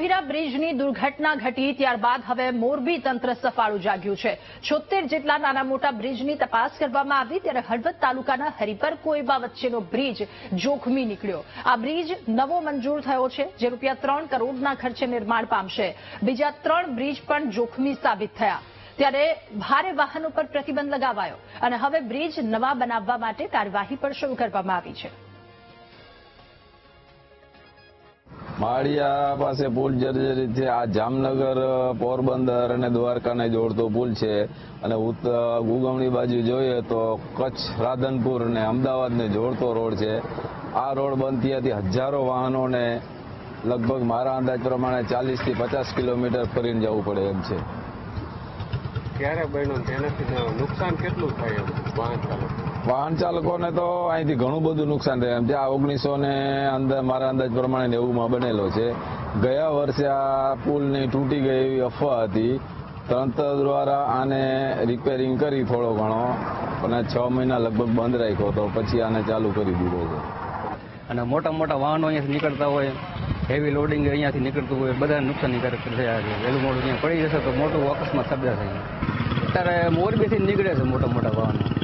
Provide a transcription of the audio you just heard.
ગંભીરા બ્રિજની દુર્ઘટના ઘટી ત્યારબાદ હવે મોરબી તંત્ર સફાળું જાગ્યું છે. છોતેર જેટલા નાના મોટા બ્રિજની તપાસ કરવામાં આવી ત્યારે હળવદ તાલુકાના હરિપર કોઈબા વચ્ચેનો બ્રિજ જોખમી નીકળ્યો. આ બ્રિજ નવો મંજૂર થયો છે, જે રૂપિયા ત્રણ કરોડના ખર્ચે નિર્માણ પામશે. બીજા ત્રણ બ્રિજ પણ જોખમી સાબિત થયા. ત્યારે ભારે વાહનો પર પ્રતિબંધ લગાવાયો અને હવે બ્રિજ નવા બનાવવા માટે કાર્યવાહી પણ શરૂ કરવામાં આવી છે. માળિયા પાસે પુલ જર્જરિત છે. આ જામનગર પોરબંદર અને દ્વારકાને જોડતો પુલ છે. અને ગુગમણી બાજુ જોઈએ તો કચ્છ, રાધનપુર અને અમદાવાદને જોડતો રોડ છે. આ રોડ બંધ થયાથી હજારો વાહનોને લગભગ મારા અંદાજ પ્રમાણે ચાલીસથી પચાસ કિલોમીટર ફરીને જવું પડે એમ છે. ક્યારે બન્યું તેનાથી નુકસાન કેટલું થાય વાહન ચાલક? વાહન ચાલકોને તો અહીંથી ઘણું બધું નુકસાન થાય. એમ છે આ ઓગણીસો ને અંદર મારા અંદાજ પ્રમાણે નેવુંમાં બનેલો છે. ગયા વર્ષે આ પુલની તૂટી ગઈ એવી અફવા હતી. તંત્ર દ્વારા આને રિપેરિંગ કરી થોડો ઘણો. અને છ મહિના લગભગ બંધ રાખ્યો હતો. પછી આને ચાલુ કરી દીધો છે. અને મોટા મોટા વાહનો અહીંયાથી નીકળતા હોય હેવી લોડિંગ અહીંયાથી નીકળતું હોય બધા નુકસાનીકારક થયા છે. વહેલું મોડું અહીંયા પડી જશે તો મોટું અકસ્માત સર્જાશે અત્યારે મોરબીથી નીકળે છે મોટા મોટા વાહનો.